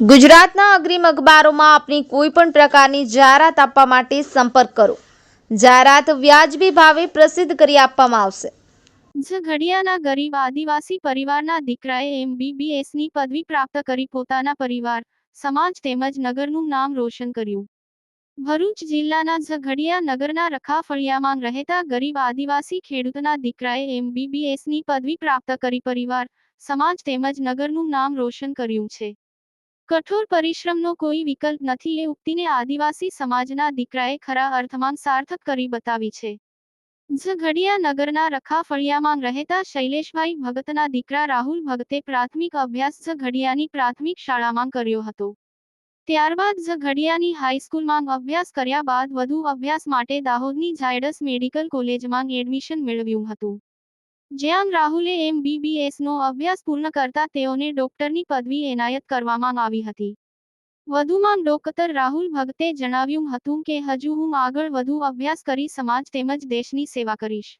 ગુજરાતના અગ્રીમ અખબારોમાં આપની કોઈ પણ પ્રકારની જાહેરાત આપવા માટે સંપર્ક કરો. જાહેરાત વ્યાજબી ભાવે પ્રસિદ્ધ કરી આપવામાં આવશે. ઝઘડિયાના ગરીબ આદિવાસી પરિવારના દીકરાએ એમબીબીએસની પદવી પ્રાપ્ત કરી પોતાના પરિવાર, સમાજ તેમજ નગરનું નામ રોશન કર્યું. ભરૂચ જિલ્લાના ઝઘડિયા નગરના રખાફળિયામાં રહેતા ગરીબ આદિવાસી ખેડૂતના દીકરાએ એમબીબીએસની પદવી પ્રાપ્ત કરી પરિવાર, સમાજ તેમજ નગરનું નામ રોશન કર્યું છે. કઠોર પરિશ્રમનો કોઈ વિકલ્પ નથી એ ઉક્તિને આદિવાસી સમાજના દીકરાએ ખરા અર્થમાં સાર્થક કરી બતાવી છે. ઝઘડિયા નગરના રખાફળિયામાં રહેતા શૈલેષભાઈ ભગતના દીકરા રાહુલ ભગતે પ્રાથમિક અભ્યાસ ઝઘડિયાની પ્રાથમિક શાળામાં કર્યો હતો. ત્યારબાદ ઝઘડિયાની હાઈસ્કૂલમાં અભ્યાસ કર્યા બાદ વધુ અભ્યાસ માટે દાહોદની ઝાયડસ મેડિકલ કોલેજમાં એડમિશન મેળવ્યું હતું. જ્યાં રાહુલે એમબીબીએસનો અભ્યાસ પૂર્ણ કરતા તેઓને ડોક્ટરની પદવી એનાયત કરવામાં આવી હતી. વધુમાં ડોક્ટર રાહુલ ભગતે જણાવ્યું હતું કે, હજુ હું આગળ વધુ અભ્યાસ કરી સમાજ તેમજ દેશની સેવા કરીશ.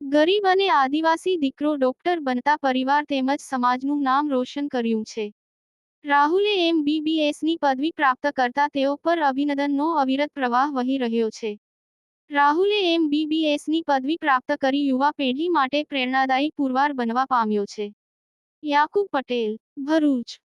ગરીબ અને આદિવાસી દીકરો ડોક્ટર બનતા પરિવાર તેમજ સમાજનું નામ રોશન કર્યું છે. રાહુલે એમબીબીએસની પદવી પ્રાપ્ત કરતા તેઓ પર અભિનંદનનો અવિરત પ્રવાહ વહી રહ્યો છે. રાહુલે એમબીબીએસની પદવી પ્રાપ્ત કરી યુવા પેઢી માટે પ્રેરણાદાયી પુરવાર બનવા પામ્યો છે. યાકુબ પટેલ, ભરૂચ.